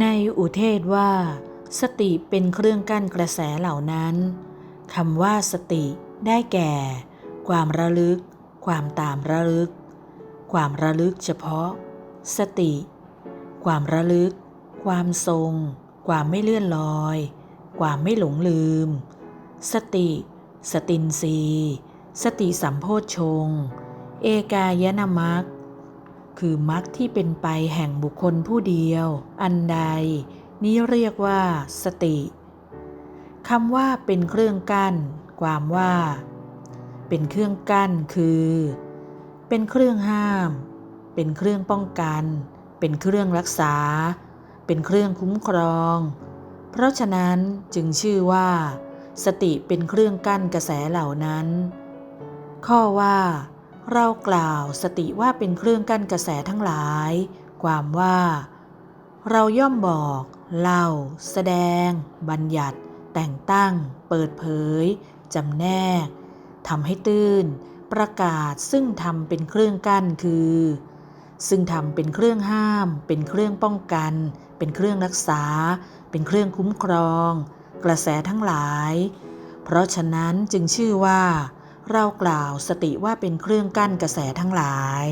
ในอุเทศว่า สติเป็นเครื่องกั้นกระแสเหล่านั้นคำว่าสติได้แก่ ความระลึก ความตามระลึก ความระลึกเฉพาะ สติ ความระลึก ความทรง ความไม่เลื่อนลอย ความไม่หลงลืม สติ สตินรีสติสัมโพชง เอกายนามัค คือมรรคที่เป็นไปแห่งบุคคลผู้เดียว อันใด นี้เรียกว่า สติคำว่าเป็นเครื่องกั้น ความว่า เป็นเครื่องกั้นคือ เป็นเครื่องห้าม เป็นเครื่องป้องกัน เป็นเครื่องรักษา เป็นเครื่องคุ้มครอง เพราะฉะนั้นจึงชื่อว่า สติเป็นเครื่องกั้นกระแสเหล่านั้น ข้อว่า เรากล่าวสติว่าเป็นเครื่องกั้นกระแสทั้งหลาย ความว่า เราย่อมบอก เล่า แสดง บัญญัติ แต่งตั้ง เปิดเผยจำแนกทำให้ตื้น ประกาศซึ่งทำเป็นเครื่องกั้นคือ ซึ่งทำเป็นเครื่องห้าม เป็นเครื่องป้องกัน เป็นเครื่องรักษา เป็นเครื่องคุ้มครอง กระแสทั้งหลาย เพราะฉะนั้นจึงชื่อว่า เรากล่าวสติว่าเป็นเครื่องกั้นกระแสทั้งหลาย